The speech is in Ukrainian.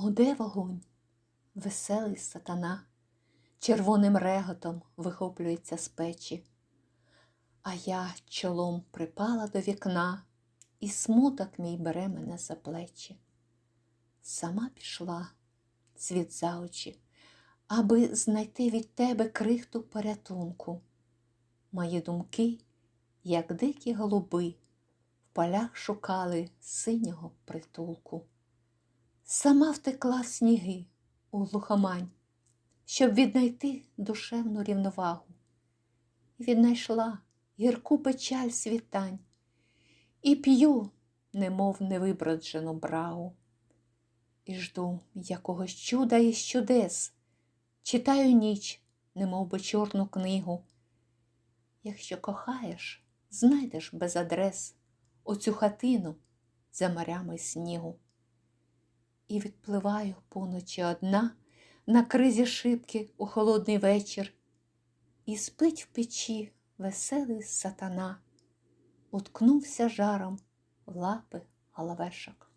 Гуде вогонь, веселий сатана, червоним реготом вихоплюється з печі. А я чолом припала до вікна, і смуток мій бере мене за плечі. Сама пішла світ за очі, аби знайти від тебе крихту порятунку. Мої думки, як дикі голуби, в полях шукали синього притулку. Сама втекла в сніги у глухомань, щоб віднайти душевну рівновагу. І віднайшла гірку печаль світань, і п'ю, немов невиброджену брагу. І жду якогось чуда із чудес, читаю ніч, немов би чорну книгу. Якщо кохаєш, знайдеш без адрес оцю хатину за морями снігу. І відпливаю поночі одна на кризі шибки у холодний вечір, і спить в печі веселий сатана, уткнувся жаром в лапи головешок.